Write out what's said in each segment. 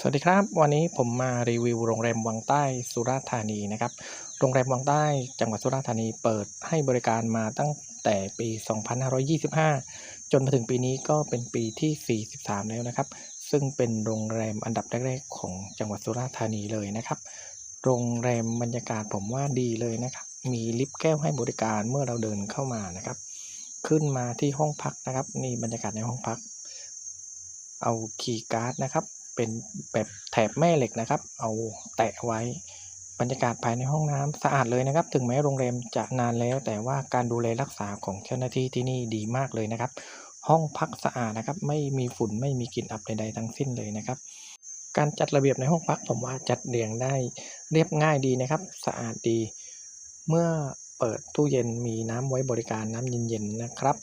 สวัสดีครับ วันนี้ผมมารีวิวโรงแรมวังใต้สุราษฎร์ธานีนะครับ โรงแรมวังใต้จังหวัดสุราษฎร์ธานีเปิดให้บริการมาตั้งแต่ปี 2525 จนมาถึงปีนี้ก็เป็นปีที่ 43 แล้วนะครับ ซึ่งเป็นโรงแรมอันดับแรกๆของจังหวัดสุราษฎร์ธานีเลยนะครับ โรงแรมบรรยากาศผมว่าดีเลยนะครับ มีลิฟต์แก้วให้บริการเมื่อเราเดินเข้ามานะครับ ขึ้นมาที่ห้องพักนะครับ นี่บรรยากาศในห้องพัก เอาคีย์การ์ดนะครับ เป็นแบบแถบแม่เหล็กนะครับ เอาแตะไว้บรรยากาศภายในห้องน้ำสะอาดเลยนะครับ ถึงแม้โรงแรมจะนานแล้ว แต่ว่าการดูแลรักษาของเจ้าหน้าที่ที่นี่ดีมากเลยนะครับ ห้องพักสะอาดนะครับ ไม่มีฝุ่นไม่มีกลิ่นอับใดๆทั้งสิ้นเลยนะครับ การจัดระเบียบในห้องพักผมว่าจัดเรียงได้เรียบง่ายดีนะครับ สะอาดดี เมื่อเปิดตู้เย็นมีน้ำไว้บริการน้ำเย็นๆนะครับ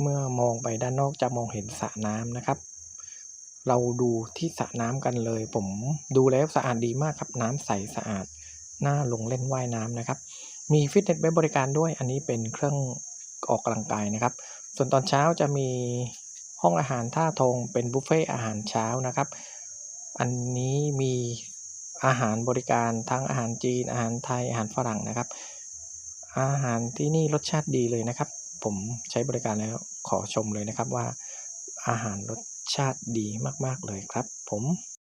เมื่อมองไปด้านนอกจะมองเห็นสระน้ำนะครับ เราดูที่สระน้ำกันเลย ผมดูแล้วสะอาดดีมากครับ น้ำใสสะอาดน่าลงเล่นว่ายน้ำนะครับ มีฟิตเนสไว้บริการด้วย อันนี้เป็นเครื่องออกกำลังกายนะครับ ส่วนตอนเช้าจะมีห้องอาหารท่าทงเป็นบุฟเฟ่อาหารเช้านะครับ อันนี้มีอาหารบริการทั้งอาหารจีน อาหารไทย อาหารฝรั่งนะครับ อาหารที่นี่รสชาติดีเลยนะครับ ผมใช้บริการแล้วขอชมเลยนะครับว่าอาหารรส ชาติดีมาก ๆ เลยครับผม